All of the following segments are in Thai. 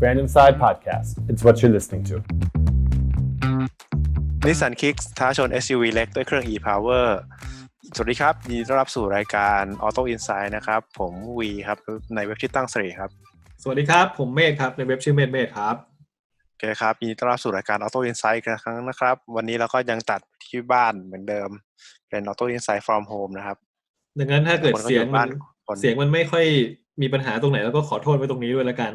Brand Inside Podcast. It's what you're listening to. นิสสันคิกท้าชน SUV เล็กด้วยเครื่อง e-power สวัสดีครับ ยินดีต้อนรับสู่รายการ Auto Insight นะครับ ผมวีครับ ในเว็บที่ตั้งสรีครับ สวัสดีครับ ผมเมธครับ ในเว็บชื่อเมธเมธครับโอเคครับ ยินดีต้อนรับสู่รายการ Auto Insight อีกครั้งนะครับ วันนี้เราก็ยังตัดที่บ้านเหมือนเดิม เป็น Auto Insight from home นะครับ ดังนั้นถ้าเกิดคนก็เสียงอยู่มับ้านนคนเสียงมันไม่ค่อยมีปัญหาตรงไหนแล้วก็ขอโทษไว้ตรงนี้ด้วยละกัน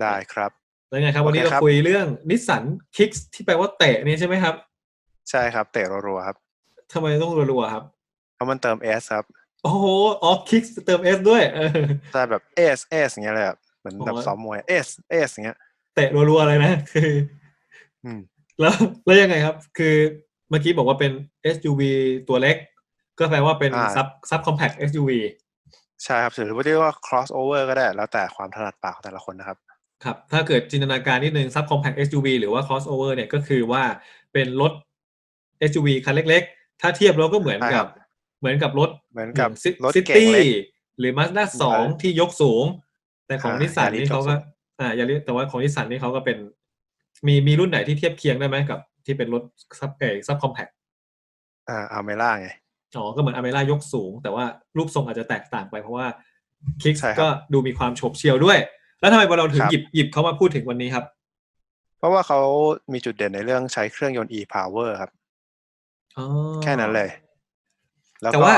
ได้ครับแล้วไงครับ วันนี้โอเคเราครับคุยเรื่องนิสสันคิกที่แปลว่าเตะนี่ใช่ไหมครับ ใช่ครับ เตะรัวๆครับทำไมต้องรัวๆครับเพราะมันเติม S ครับ โอ้โหออฟคิกเติมเอสด้วยเออใช่แบบ S S อย่างเงี้ยเลยอะเหมือนแบบอ๋อซ้อมมวย S S อย่างเงี้ย เตะรัวๆเลยนะคืออืมแล้วแล้วยังไงครับ คือเมื่อกี้บอกว่าเป็น SUV ตัวเล็ก ก็แปลว่าเป็นอ่าซับซับคอมแพค SUV ใช่ครับหรือว่าเรียกว่า crossover ก็ได้ แล้วแต่ความถนัดปากของแต่ละคนนะครับ ครับ ถ้าเกิดจินตนาการนิดนึง sub compact SUV หรือว่า crossover เนี่ยก็คือว่าเป็นรถ SUV คันเล็ก ๆ ถ้าเทียบแล้วก็เหมือนใช่ครักับบเหมือนกับรถเหมือนกับซิรถซิเก่งตี้เล็กหรือ Mazda สองอ่าที่ยกสูง แต่ของอ่านิสสัน Yaris นี่เขาก็ยกสูงอ่าอย่าเรียกแต่ว่าของนิสสันนี่เขาก็เป็น มีมีรุ่นไหนที่เทียบเคียงได้ไหมกับ ที่เป็นรถซับเอซับคอมแพคอ่าอัลเมล่าไง อ๋อก็เหมือนอเมร่ายกสูง แต่ว่ารูปทรงอาจจะแตกต่างไปเพราะว่าคิกใช่ครับ ก็ดูมีความโฉบเฉี่ยวด้วย แล้วทำไมเราถึงครับหยิบหยิบเขามาพูดถึงวันนี้ครับ เพราะว่าเขามีจุดเด่นในเรื่องใช้เครื่องยนต์ e-power ครับ อ๋อ แค่นั้นเลย แล้วแต่ก็ ว่า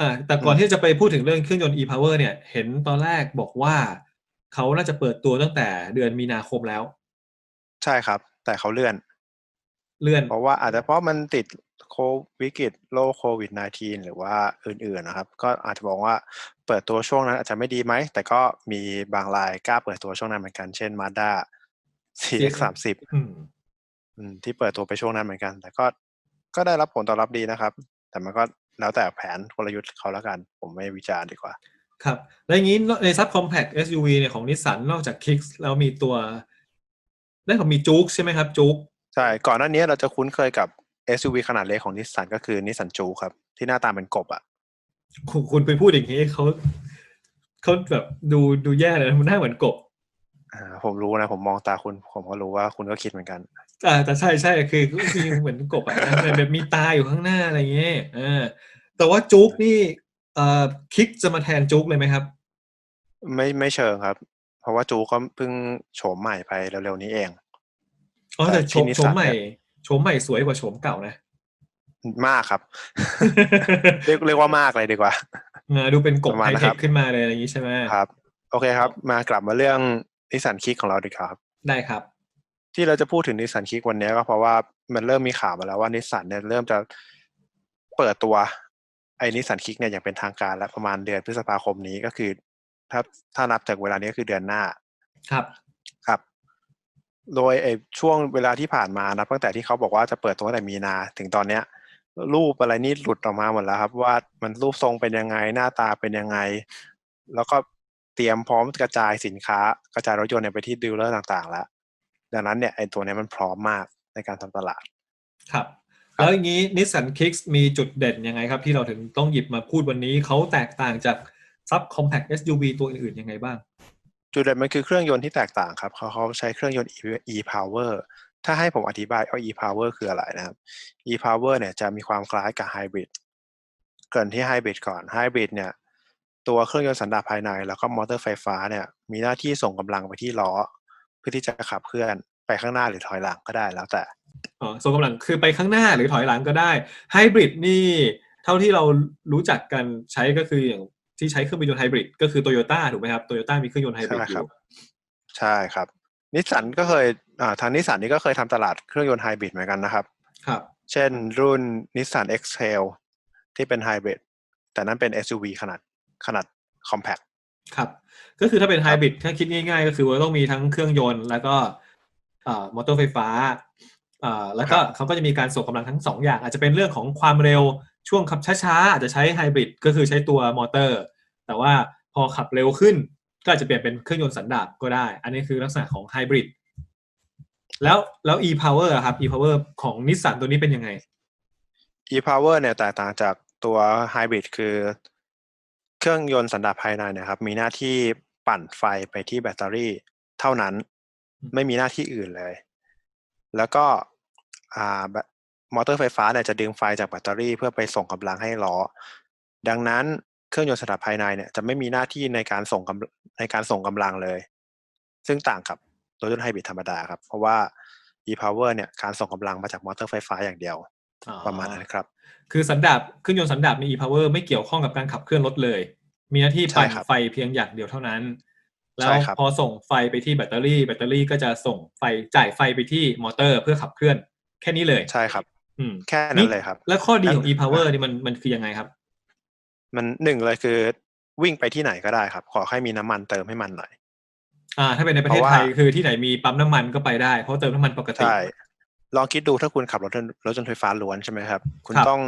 อ่าแต่ก่อนอืม ที่จะไปพูดถึงเรื่องเครื่องยนต์ e-power เนี่ย เห็นตอนแรกบอกว่า เขาน่าจะเปิดตัวตั้งแต่เดือนมีนาคมแล้ว ใช่ครับ แต่เขาเลื่อน เลื่อน เพราะว่าอาจจะเพราะมันติดโควิกฤตโรคโควิด -19 หรือว่าอื่นๆนะครับ ก็อาจจะบอกว่าเปิดตัวช่วงนั้นอาจจะไม่ดีไหม แต่ก็มีบางรายกล้าเปิดตัวช่วงนั้นเหมือนกัน เช่น Mazda CX 3อืม0ที่เปิดตัวไปช่วงนั้นเหมือนกัน แต่ก็ก็ได้รับผลตอบรับดีนะครับ แต่มันก็แล้วแต่แผนกลยุทธ์เขาแล้วกัน ผมไม่วิจารณ์ดีกว่า ครับ แล้วอย่างนี้ใน sub compact SUV เนี่ยของนิสสันนอกจาก Kicks แล้วมีตัวได้ของมีจู๊กใช่ไหมครับจู๊กใช่ ก่อนหน้านี้เราจะคุ้นเคยกับ SUV ขนาดเล็กของนิสสันก็คือนิสสันจูครับ ที่หน้าตาเป็นกบอะคุณคุณไปพูดอย่างนี้เขาเขาแบบดูดูแย่เลยนะมันหน้าเหมือนกบอ่าผมรู้นะ ผมมองตาคุณ ผมก็รู้ว่าคุณก็คิดเหมือนกันอ่าแต่ใช่ใช่คือจริงๆเหมือนกบอะนะแบบแบบมีตาอยู่ข้างหน้าอะไรเงี้ยเออแต่ว่าจุกนี่เอ่อคิกจะมาแทนจุกเลยไหมครับ ไม่ไม่เชิงครับ เพราะว่าจูก็เพิ่งโฉมใหม่ไปเร็วๆนี้เอง อ๋อแต่โฉมที่นิสโฉสัมนใหม่เนี่ยโฉมใหม่สวยกว่าโฉมเก่านะ มากครับ เรียกเรียกว่ามากเลยดีกว่าเออดูเป็นกบประมาไฮณนะเทครัคบขึ้นมาเลยอะไรอย่างนี้ใช่ไหมครับ โอเคครับ มากลับมาเรื่องนิสสันคิกของเราดีกว่าครับ ได้ครับ ที่เราจะพูดถึงนิสสันคิกวันนี้ก็เพราะว่ามันเริ่มมีข่าวมาแล้วว่านิสสันเนี่ยเริ่มจะเปิดตัวไอ้นิสสันคิกเนี่ยอย่างเป็นทางการแล้วประมาณเดือนพฤษภาคมนี้ก็คือ ถ้าถ้านับจากเวลานี้ก็คือเดือนหน้าครับ ครับ โดยไอ้ช่วงเวลาที่ผ่านมานับตั้งแต่ที่เขาบอกว่าจะเปิดตัวตั้งแต่มีนา ถึงตอนเนี้ย รูปอะไรนี่หลุดออกมาหมดแล้วครับ ว่ามันรูปทรงเป็นยังไงหน้าตาเป็นยังไง แล้วก็เตรียมพร้อมกระจายสินค้า กระจายรถยนต์เนี่ยไปที่ดีลเลอร์ต่างๆ แล้ว ดังนั้นเนี่ยไอ้ตัวเนี้ยมันพร้อมมากในการทำตลาด ครับ แล้วอย่างนี้นิสสันคิกมีจุดเด่นยังไงครับ ที่เราถึงต้องหยิบมาพูดวันนี้เขาแตกต่างจากซับคอมแพค SUV ตัวอื่นๆยังไงบ้าง จุดเด่นมันคือเครื่องยนต์ที่แตกต่างครับเขาเขาใช้เครื่องยนต์ e-power ถ้าให้ผมอธิบายว่า e-power คืออะไรนะครับ e-power เนี่ยจะมีความคล้ายกับไฮบริดเกินที่ไฮบริดก่อนไฮบริดเนี่ยตัวเครื่องยนต์สันดาปภายใน แล้วก็มอเตอร์ไฟฟ้าเนี่ยมีหน้าที่ส่งกำลังไปที่ล้อ เพื่อที่จะขับเคลื่อนไปข้างหน้าหรือถอยหลังก็ได้แล้วแต่อ๋อส่งกำลังคือไปข้างหน้าหรือถอยหลังก็ได้ไฮบริดนี่เท่าที่เรารู้จักกันใช้ก็คืออย่าง ที่ใช้เครื่องยนต์ไฮบริดก็คือโตโยต้าถูกไหมครับโตโยต้ามีเครื่องยนต์ไฮบริดใช่อครับยู่ใช่ครับนิสสันก็เคยอ่าทางนิสสันนี่ก็เคยทำตลาดเครื่องยนต์ไฮบริดเหมือนกันนะครับ ครับ เช่นรุ่น Nissan X-Trail ที่เป็นไฮบริดแต่นั้นเป็น SUV ขนาดขนาด compact ครับ ก็คือถ้าเป็นไฮบริดถ้าคิดง่าย ๆ ก็คือว่าต้องมีทั้งเครื่องยนต์แล้วก็อ่ามอเตอร์ไฟฟ้าอ่าแล้วก็ครับเขาก็จะมีการส่งกำลังทั้งสองอย่าง อาจจะเป็นเรื่องของความเร็ว ช่วงขับช้าๆ อาจจะใช้ไฮบริดก็คือใช้ตัวมอเตอร์ แต่ว่าพอขับเร็วขึ้น ก็อาจจะเปลี่ยนเป็นเครื่องยนต์สันดาปก็ได้ อันนี้คือลักษณะของไฮบริดแล้วแล้ว e-power อะครับ e-power ของนิสสันตัวนี้เป็นยังไง e-power เนี่ยแตกต่างจากตัวไฮบริดคือ เครื่องยนต์สันดาปภายในเนะครับ มีหน้าที่ปั่นไฟไปที่แบตเตอรี่เท่านั้น ไม่มีหน้าที่อื่นเลย แล้วก็อ่าแบต มอเตอร์ไฟฟ้าเนี่ยจะดึงไฟจากแบตเตอรี่เพื่อไปส่งกำลังให้ล้อ ดังนั้นเครื่องยนต์สันดาปภายในเนี่ยจะไม่มีหน้าที่ในการส่งกำในการส่งกำลังเลย ซึ่งต่างกับรถยนต์ไฮบริดธรรมดาครับ เพราะว่า e-power เนี่ยการส่งกำลังมาจากมอเตอร์ไฟฟ้าอย่างเดียวอ๋อประมาณนั้นครับ คือสันดาปเครื่องยนต์สันดาปใน e-power ไม่เกี่ยวข้องกับการขับเคลื่อนรถเลย มีหน้าที่ปั่นใช่ครับไฟเพียงอย่างเดียวเท่านั้น แล้ใช่วครับพอส่งไฟไปที่แบตเตอรี่ แบตเตอรี่ก็จะส่งไฟจ่ายไฟไปที่มอเตอร์เพื่อขับเคลื่อน แค่นี้เลย ใช่ครับอืม แค่นั้นเลยครับ แล้วข้อดีของแล้ว e-power นี่มันมันคือยังไงครับ มันหนึ่งเลยคือวิ่งไปที่ไหนก็ได้ครับ ขอให้มีน้ำมันเติมให้มันหน่อย อ่า ถ้าเป็นในประเทศเพราะว่าไทยคือที่ไหนมีปั๊มน้ำมันก็ไปได้ เพราะเติมน้ำมันปกติใช่ลองคิดดูถ้าคุณขับรถยนต์รถยนต์ไฟฟ้าล้วนใช่ไหมครับ คุณครับต้อง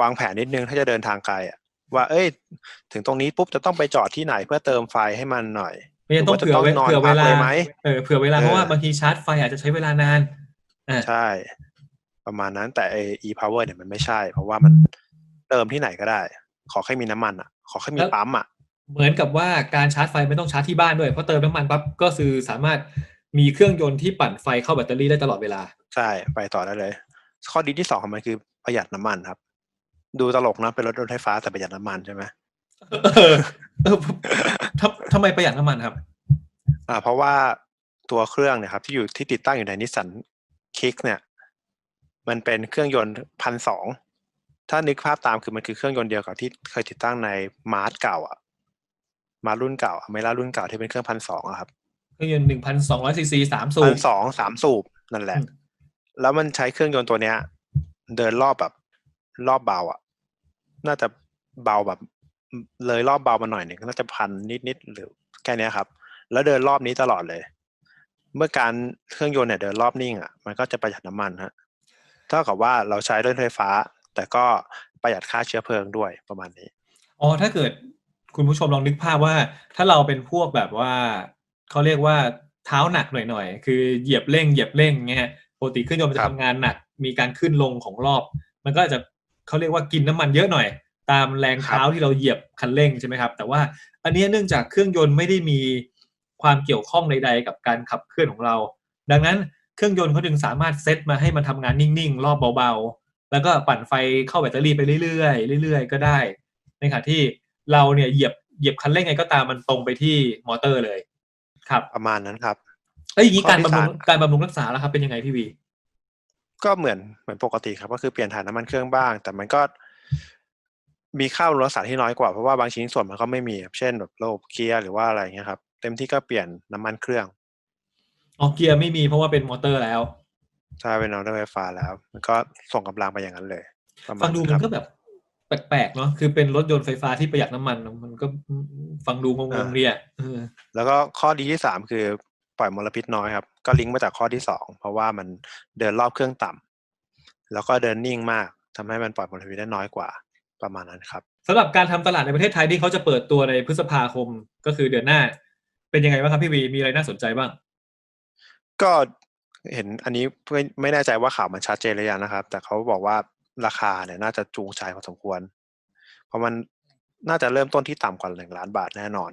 วางแผนนิดนึงถ้าจะเดินทางไกลอะว่า เอ้ย ถึงตรงนี้ปุ๊บจะต้องไปจอดที่ไหนเพื่อเติมไฟให้มันหน่อยไม่งั้นต้องหรืเผื่อว่าจะเวต้องนอนเผื่อเวพักลาเลยไหมเออเผื่อเวลาเพราะว่าเออบางทีชาร์จไฟอาจจะใช้เวลานานอ่าใช่ ประมาณนั้นแต่ไอ e-power เนี่ยมันไม่ใช่ เพราะว่ามันเติมที่ไหนก็ได้ ขอแค่มีน้ำมันอะ ขอแค่มีปั๊มอะ เหมือนกับว่าการชาร์จไฟไม่ต้องชาร์จที่บ้านด้วยเพราะเติมน้ำมันปั๊บก็คือสามารถมีเครื่องยนต์ที่ปั่นไฟเข้าแบตเตอรี่ได้ตลอดเวลา ใช่ไปต่อได้เลย ข้อดีที่สองของมันคือประหยัดน้ำมันครับ ดูตลกนะเป็นรถยนต์ไฟฟ้าแต่ประหยัดน้ำมันใช่ไหมเออเออทำทำไมประหยัดน้ำมันครับ อ่า เพราะว่าตัวเครื่องเนี่ยครับ ที่อยู่ที่ติดตั้งอยู่ในนิสสันคิกเนี่ย มันเป็นเครื่องยนต์พันสองถ้านึกภาพตามคือมันคือเครื่องยนต์เดียวกับที่เคยติดตั้งในมาร์ทเก่าอะมาร์ทรุ่นเก่าอเมร่ารุ่นเก่าที่เป็นเครื่องพันสองครับเครื่องยนต์หนึ่งพันสองร้อยซีซีสามสูพับนสองสามสูบนั่นแหละอืมแล้วมันใช้เครื่องยนต์ตัวเนี้ย เดินรอบแบบรอบเบาอะ น่าจะเบาแบบ เลยรอบเบามาหน่อยหนึ่งน่าจะพันนิดๆหรือแค่เนี้ยครับ แล้วเดินรอบนี้ตลอดเลย เมื่อการเครื่องยนต์เนี่ยเดินรอบนิ่งอะ มันก็จะประหยัดน้ำมันฮะ เท่ากับว่าเราใช้รถไฟฟ้า แต่ก็ประหยัดค่าเชื้อเพลิงด้วยประมาณนี้อ๋อถ้าเกิดคุณผู้ชมลองนึกภาพว่า ถ้าเราเป็นพวกแบบว่าเขาเรียกว่าเท้าหนักหน่อยๆคือเหยียบเร่งเหยียบเร่งเงี้ยปกติเครื่องยนต์มันคจะรับทำงานหนัก มีการขึ้นลงของรอบ มันก็อาจจะเขาเรียกว่ากินน้ำมันเยอะหน่อย ตามแรงเท้าที่เราเหยียบคันเร่งใช่ไหมครับ แต่ว่าอันเนี้ยเนื่องจากเครื่องยนต์ไม่ได้มีความเกี่ยวข้องใด ๆ กับการขับเคลื่อนของเรา ดังนั้น เครื่องยนต์เขาจึงสามารถเซตมาให้มันทำงานนิ่งๆ รอบเบาๆ แล้วก็ปั่นไฟเข้าแบตเตอรี่ไปเรื่อยๆเรื่อยๆ ก็ได้ ในขณะที่เราเนี่ยเหยียบเหยียบคันเร่งไงก็ตามมันตรงไปที่มอเตอร์เลย ครับประมาณนั้นครับเอ้ยอย่างนี้ข้อการที่บำรุงสามการบำรุงรักษาแล้วครับเป็นยังไงพี่วีก็เหมือนเหมือนปกติครับ ก็คือเปลี่ยนถ่ายน้ำมันเครื่องบ้าง แต่มันก็มีค่าบำรุงรักษาที่น้อยกว่าเพราะว่าบางชิ้นส่วนมันก็ไม่มีครับเช่นแบบระบบเกียร์หรือว่าอะไรอย่างเงี้ยครับเต็มที่ก็เปลี่ยนน้ำมันเครื่อง อ๋อเกียร์ไม่มีเพราะว่าเป็นมอเตอร์แล้ว ใช่เป็นรถไฟฟ้าแล้ว มันก็ส่งกำลังไปอย่างนั้นเลยประมาณฟังดูนั้นมัครันบก็แบบแปลกๆเนาะคือเป็นรถยนต์ไฟฟ้าที่ประหยัดน้ำมัน มันก็ฟังดูงงๆเนี่ยเออแล้วก็ข้อดีที่สามคือปล่อยมลพิษน้อยครับ ก็ลิงก์มาจากข้อที่สองเพราะว่ามันเดินรอบเครื่องต่ำแล้วก็เดินนิ่งมากทำให้มันปล่อยมลพิษได้น้อยกว่าประมาณนั้นครับสำหรับการทำตลาดในประเทศไทยที่เขาจะเปิดตัวในพฤษภาคมก็คือเดือนหน้า เป็นยังไงบ้างครับพี่วีมีอะไรน่าสนใจบ้าง ก็เห็นอันนี้ไม่ไม่แน่ใจว่าข่าวมันชัดเจนหรือยังนะครับ แต่เขาบอกว่าราคาเนี่ยน่าจะจูงใจพอสมควร เพราะมันน่าจะเริ่มต้นที่ต่ำกว่าหนึ่งล้านบาทแน่นอน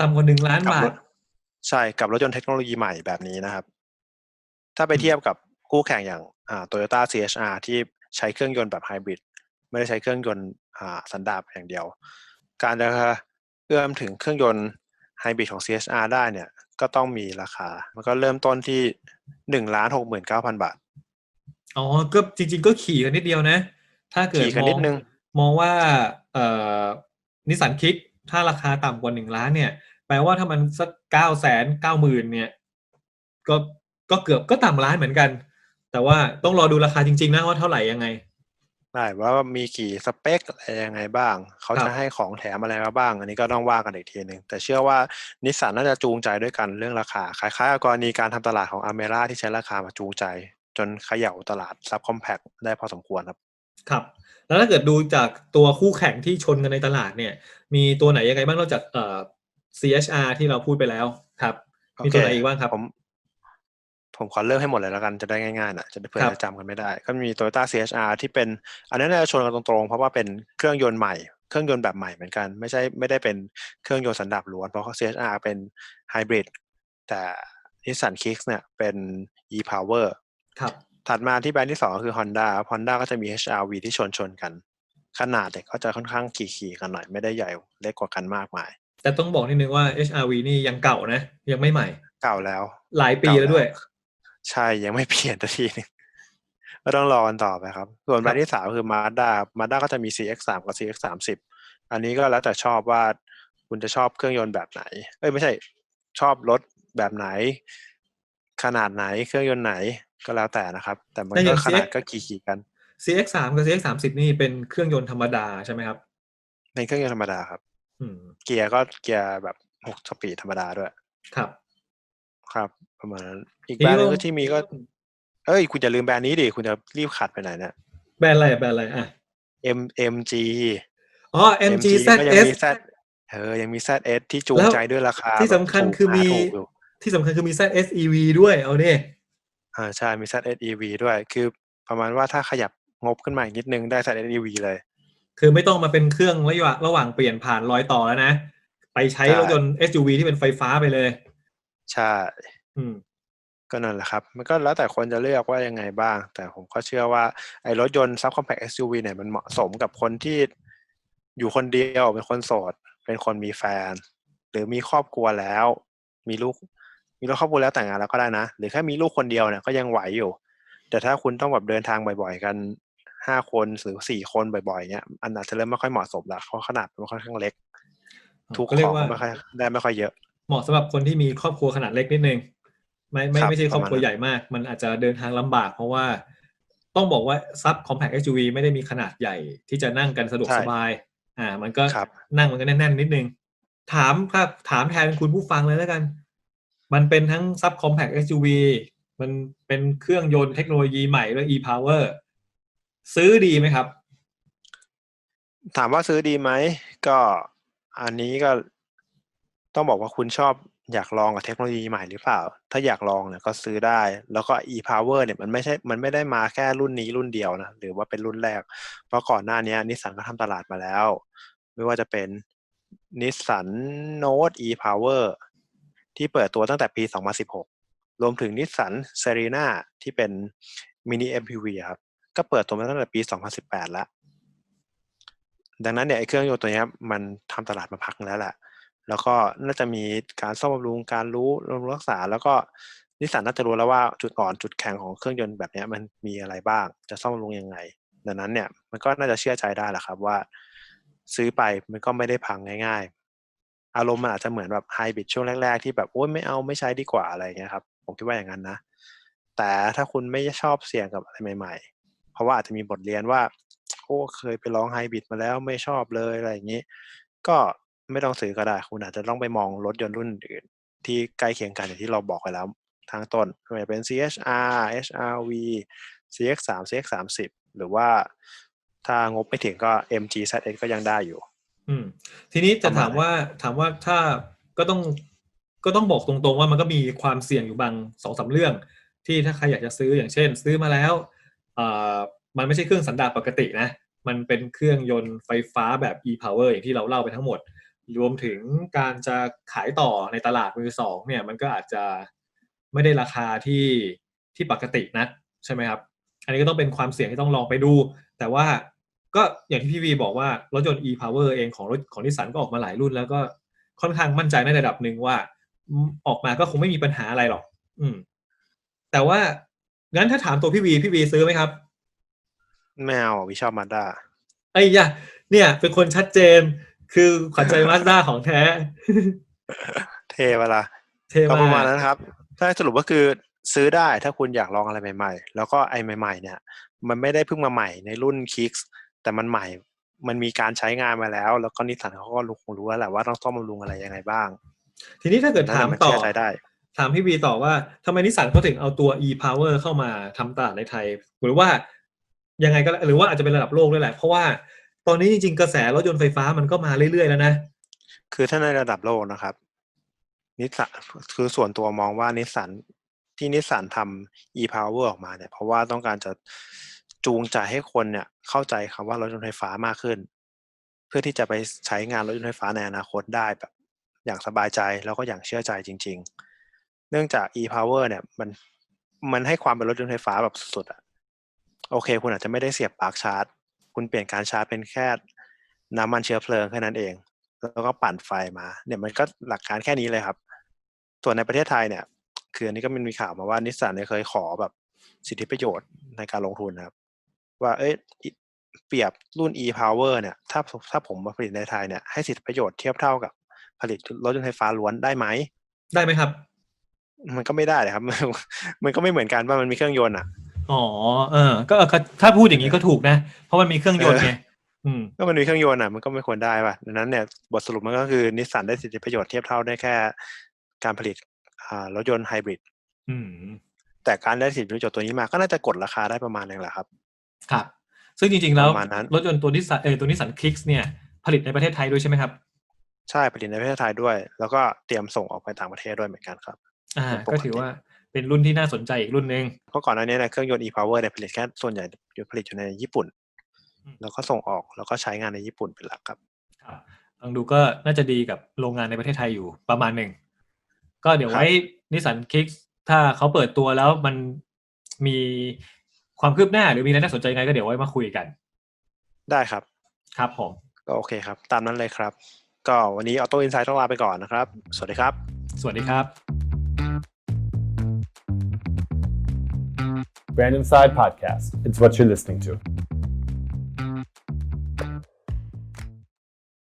ต่ำกว่าหนึ่งล้านกับบารทถใช่กับรถยนต์เทคโนโลยีใหม่แบบนี้นะครับ ถ้าไปเทียบกับคู่แข่งอย่างอ่า Toyota CHR ที่ใช้เครื่องยนต์แบบไฮบริดไม่ได้ใช้เครื่องยนต์อ่าสันดาปอย่างเดียว การจะเอื้อมถึงเครื่องยนต์ไฮบริดของ CHR ได้เนี่ย ก็ต้องมีราคา มันก็เริ่มต้นที่หนึ่งล้านหกหมื่นเก้าพันบาท อ๋อ ก็จริง ๆ ก็ขี่กันนิดเดียวนะ ถ้าเกิดขี่กันมนิองดนึงมองว่าเอ่อนิสสันคิก ถ้าราคาต่ำกว่าหนึ่งล้านเนี่ย แปลว่าถ้ามันสักเก้าแสนเก้าหมื่นเนี่ย ก็ก็เกือบก็ต่ำล้านเหมือนกัน แต่ว่าต้องรอดูราคาจริง ๆ นะว่าเท่าไหร่ยังไง ได้ว่ามีกี่สเปคอะไรยังไงบ้าง เขาครัจะบให้ของแถมอะไรมาบ้าง อันนี้ก็ต้องว่ากันอีกทีหนึ่งแต่เชื่อว่านิสสันน่าจะจูงใจด้วยกันเรื่องราคาคล้ายๆกับกรณีการทำตลาดของอเมร่าที่ใช้ราคามาจูงใจ จนเขย่าตลาดซับคอมแพคได้พอสมควรครับ ครับ แล้วถ้าเกิดดูจากตัวคู่แข่งที่ชนกันในตลาดเนี่ย มีตัวไหนยังไงบ้างนอกจากเอ่อ CHR ที่เราพูดไปแล้วครับ มีตัวไหนอีกบ้างครับผม ผมขอเริ่มให้หมดเลยแล้วกันจะได้ง่ายๆนะจะได้เพื่อครับจะจำกันไม่ได้ ก็มี Toyota CHR ที่เป็น อันนั้นน่าจะชนกันตรงๆ เพราะว่าเป็นเครื่องยนต์ใหม่เครื่องยนต์แบบใหม่เหมือนกัน ไม่ใช่ไม่ได้เป็นเครื่องยนต์สันดาปล้วน เพราะ CHR เป็นไฮบริดแต่ Nissan Kicks เนี่ยเป็น e-power ครับถัดมาที่แบรนด์ที่สองก็คือ Honda Honda ก็จะมี HRV ที่ชนชนๆกัน ขนาดเนี่ยก็จะค่อนข้างขี่ๆกันหน่อยไม่ได้ใหญ่เล็กกว่ากันมากมาย แต่ต้องบอกนิดนึงว่า HRV นี่ยังเก่านะ ยังไม่ใหม่ เก่าแล้ว หลายปีแล้วด้วย ใช่ยังไม่เปลี่ยนสักทีหนึงก็ต้องรอกันต่อไปครับ ส่วนแบรนด์ที่สามคือ Mazda Mazda ก็จะมี CX3 กับ CX30 อันนี้ก็แล้วแต่ชอบว่าคุณจะชอบเครื่องยนต์แบบไหน เอ้ยไม่ใช่ชอบรถแบบไหน ขนาดไหนเครื่องยนต์ไหนก็แล้วแต่นะครับ แต่มันแต่อก็ย่างขนาด CX ก็ขี่ๆกัน CX3 กับ CX30 นี่เป็นเครื่องยนต์ธรรมดาใช่ไหมครับเป็นเครื่องยนต์ธรรมดาครับอืมเกียร์ก็เกียร์แบบหกสปีดธรรมดาด้วย ครับ ครับ ประมาณนั้นอีกทีแบรนี้นด์หนึงเราก็ที่มีก็ เอ้ย คุณอย่าลืมแบรนด์นี้ดิ คุณจะรีบขัดไปไหนเนี่ย แบรนด์อะไรอะแบรนด์อะไรอะ M MG อ๋อ MG ก็ยัง ZS มี Z เออยังมี ZS ที่จูงแล้วใจด้วยราคาที่สำคัญแบบถูกคือมี หาถูกอยู่ที่สำคัญคือมี ZS EV ด้วยเอาเนี่ยอ่าใช่มี ZS EV ด้วย คือประมาณว่าถ้าขยับงบขึ้นมาอีกนิดนึงได้ ZS EV เลย คือไม่ต้องมาเป็นเครื่องระหว่างระหว่างเปลี่ยนผ่านรอยต่อแล้วนะ ไปใช้ใช่ รถยนต์ SUV ที่เป็นไฟฟ้าไปเลย ใช่ อืม ก็นั่นแหละครับ มันก็แล้วแต่คนจะเลือกว่ายังไงบ้าง แต่ผมก็เชื่อว่าไอ้รถยนต์ subcompact SUV เนี่ยมันเหมาะสมกับคนที่อยู่คนเดียวเป็นคนโสด เป็นคนมีแฟน หรือมีครอบครัวแล้ว มีลูก มีลูกครอบครัวแล้วแต่งงานแล้วก็ได้นะ หรือแค่มีลูกคนเดียวเนี่ยก็ยังไหวอยู่ แต่ถ้าคุณต้องแบบเดินทางบ่อยๆ กันห้าคนหรือสี่คนบ่อยๆเนี่ยอันอาจจะเริ่มไม่ค่อยเหมาะสมละเพราะขนาดมันค่อนข้างเล็ก ทุกก็ขเรียอกงว่า ไม่ค่อยได้ไม่ค่อยเยอะ เหมาะสำหรับคนที่มีครอบครัวขนาดเล็กนิดนึง ไม่ไม่ครับไม่ใช่ครอบครัวประมาณนั้น ใหญ่มาก มันอาจจะเดินทางลำบาก เพราะว่าต้องบอกว่าซับ compact SUV ไม่ได้มีขนาดใหญ่ที่จะนั่งกันสะดวกสบาย อ่า มันก็ครับ นั่งมันก็แน่นๆนิดนึง ถามครับถามแทนคุณผู้ฟังเลยแล้วกัน มันเป็นทั้งซับ compact SUV มันเป็นเครื่องยนต์เทคโนโลยีใหม่ด้วย e-power ซื้อดีไหมครับ ถามว่าซื้อดีไหม ก็อันนี้ก็ ต้องบอกว่าคุณชอบอยากลองกับเทคโนโลยีใหม่หรือเปล่า ถ้าอยากลองเนี่ยก็ซื้อได้ แล้วก็ e-power เนี่ยมันไม่ใช่ มันไม่ได้มาแค่รุ่นนี้รุ่นเดียวนะ หรือว่าเป็นรุ่นแรก เพราะก่อนหน้านี้นิสสันก็ทำตลาดมาแล้ว ไม่ว่าจะเป็นนิสสันโน e e-power ที่เปิดตัวตั้งแต่ปี 2016 รวมถึงนิสสันเซรีนาที่เป็นมินิ MPV ครับ ก็เปิดตัวมาตั้งแต่ปี 2018 แล้ว ดังนั้นเนี่ยไอ้เครื่องยนต์ตัวนี้มันทำตลาดมาพักแล้วแหละ แล้วก็น่าจะมีการซ่อมบำรุงการรู้บำรุงรักษา แล้วก็นิสสันน่าจะรู้แล้วว่าจุดอ่อนจุดแข็งของเครื่องยนต์แบบนี้มันมีอะไรบ้าง จะซ่อมบำรุงยังไง ดังนั้นเนี่ยมันก็น่าจะเชื่อใจได้แหละครับว่า ซื้อไปมันก็ไม่ได้พังง่าย ๆ อารมณ์มันอาจจะเหมือนแบบไฮบริดช่วงแรก ๆ ที่แบบโอ้ยไม่เอาไม่ใช้ดีกว่าอะไรอย่างเงี้ยครับผมคิดว่าอย่างนั้นนะ แต่ถ้าคุณไม่ชอบเสี่ยงกับอะไรใหม่ ๆ เพราะว่าอาจจะมีบทเรียนว่าโอ้เคยไปลองไฮบริดมาแล้วไม่ชอบเลยอะไรอย่างนี้ ก็ ไม่ต้องซื้อก็ได้ คุณอาจจะต้องไปมองรถยนต์รุ่นอื่น ที่ใกล้เคียงกันอย่างที่เราบอกไปแล้วทางต้นไม่ว่าจะเป็น CHR HRV CX3 CX30 หรือว่าถ้างบไม่ถึงก็ MG ZS ก็ยังได้อยู่ อืม ทีนี้จะประมาณถามว่าถามว่าถ้าก็ต้องก็ต้องบอกตรงๆว่ามันก็มีความเสี่ยงอยู่บางสองสามเรื่อง ที่ถ้าใครอยากจะซื้ออย่างเช่น ซื้อมาแล้วเอ่อมันไม่ใช่เครื่องสันดาปปกตินะ มันเป็นเครื่องยนต์ไฟฟ้าแบบ e-power อย่างที่เราเล่าไปทั้งหมด รวมถึงการจะขายต่อในตลาดมือสองเนี่ยมันก็อาจจะไม่ได้ราคาที่ที่ปกตินะใช่ไหมครับ อันนี้ก็ต้องเป็นความเสี่ยงที่ต้องลองไปดู แต่ว่าก็อย่างที่พี่วีบอกว่ารถยนต์ e-power เองของรถของนิสสันก็ออกมาหลายรุ่น แล้วก็ค่อนข้างมั่นใจในระดับหนึ่งว่าอืมออกมาก็คงไม่มีปัญหาอะไรหรอก อืม แต่ว่างั้นถ้าถามตัวพี่วีพี่วีซื้อไหมครับไม่เอาวิชอบมาด้าไอ้ยะเนี่ย เป็นคนชัดเจน คือขวัญใจมาสด้าของแท้ เทเวลาเท่ก็มาประมาณกนั้นครับ ถ้าสรุปก็คือซื้อได้ถ้าคุณอยากลองอะไรใหม่ ๆ แล้วก็ไอ้ใหม่ ๆ เนี่ย มันไม่ได้เพิ่งมาใหม่ในรุ่นคิกส์แต่มันใหม่ มันมีการใช้งานมาแล้ว แล้วก็นิสสันเขาก็รู้คงรู้แล้วแหละว่าต้องซ่อมบำรุงอะไรยังไงบ้างทีนี้ถ้าเกิดนั่นถามแหละมันต่อเชื่อใจได้ ถามพี่วีต่อว่าทำไมนิสสันเขาถึงเอาตัว e-power เข้ามาทำตลาดในไทย หรือว่ายังไงก็แล้วหรือว่าอาจจะเป็นระดับโลกด้วยแหละ เพราะว่า ตอนนี้จริงๆกระแสรถยนต์ไฟฟ้ามันก็มาเรื่อยๆแล้วนะ คือถ้าในระดับโลกนะครับนิสสันคือส่วนตัวมองว่านิสสันที่นิสสันทำ e-power ออกมาเนี่ย เพราะว่าต้องการจะจูงใจให้คนเนี่ย เข้าใจคำว่ารถยนต์ไฟฟ้ามากขึ้น เพื่อที่จะไปใช้งานรถยนต์ไฟฟ้าในอนาคตได้แบบ อย่างสบายใจแล้วก็อย่างเชื่อใจจริง ๆ เนื่องจาก e-power เนี่ยมันมันให้ความเป็นรถยนต์ไฟฟ้าแบบสุดๆอะโอเค คุณอาจจะไม่ได้เสียบปลั๊กชาร์จ คุณเปลี่ยนการชาร์จเป็นแค่น้ำมันเชื้อเพลิงแค่นั้นเอง แล้วก็ปั่นไฟมา เนี่ยมันก็หลักการแค่นี้เลยครับ ส่วนในประเทศไทยเนี่ย คืออันนี้ก็มันมีข่าวมาว่านิสสันเนี่ยเคยขอแบบสิทธิประโยชน์ในการลงทุนนะครับ ว่าเอ้ยอิเปรียบรุ่น e-power เนี่ยถ้าถ้าผมมาผลิตในไทยเนี่ยให้สิทธิประโยชน์เทียบเท่ากับผลิตรถยนต์ไฟฟ้าล้วนได้ไหม ได้ไหมครับ มันก็ไม่ได้เลยครับ มันก็ไม่เหมือนกันว่ามันมีเครื่องยนต์อะ อ๋อ เออ ก็ก็ถ้าพูดอย่างนี้ก็ถูกนะ เพราะมันมีเครื่องยนต์ไงอืม ก็มันมีเครื่องยนต์อะมันก็ไม่ควรได้ป่ะดังนั้นเนี่ยบทสรุปมันก็คือนิสสันได้สิทธิประโยชน์เทียบเท่าได้แค่ การผลิตอ่ารถยนต์ไฮบริดอืม แต่การได้สิทธิประโยชน์ตัวนี้มาก็น่าจะกดราคาได้ประมาณนึงแหละครับ ครับ ซึ่งจริงๆ แล้วประมาณนั้น รถยนต์ตัวนิสสันเออตัวนิสสันคลิกเนี่ย ผลิตในประเทศไทยด้วยใช่ไหมครับ ใช่ผลิตในประเทศไทยด้วย แล้วก็เตรียมส่งออกไปต่างประเทศด้วยเหมือนกันครับ อ่าเป็นปกติก็ถือว่า เป็นรุ่นที่น่าสนใจอีกรุ่นหนึ่งเพราะก่อนหน้านี้เนี่ยเครื่องยนต์ e-power เนี่ยผลิตแค่ส่วนใหญ่อยู่ผลิตอยู่ในญี่ปุ่นอืมแล้วก็ส่งออกแล้วก็ใช้งานในญี่ปุ่นเป็นหลักครับครับลองดูก็น่าจะดีกับโรงงานในประเทศไทยอยู่ประมาณหนึ่ง ก็เดี๋ยวครับไว้นิสสันคลิกถ้าเขาเปิดตัวแล้วมันมีความคืบหน้าหรือมีอะไรน่าสนใจยังไงก็เดี๋ยวไว้มาคุยกัน ได้ครับ ครับผมก็โอเคครับ ตามนั้นเลยครับ ก็วันนี้ Auto Insight ต้องลาไปก่อนนะครับ สวัสดีครับ สวัสดีครับ Random Side Podcast. It's what you're listening to.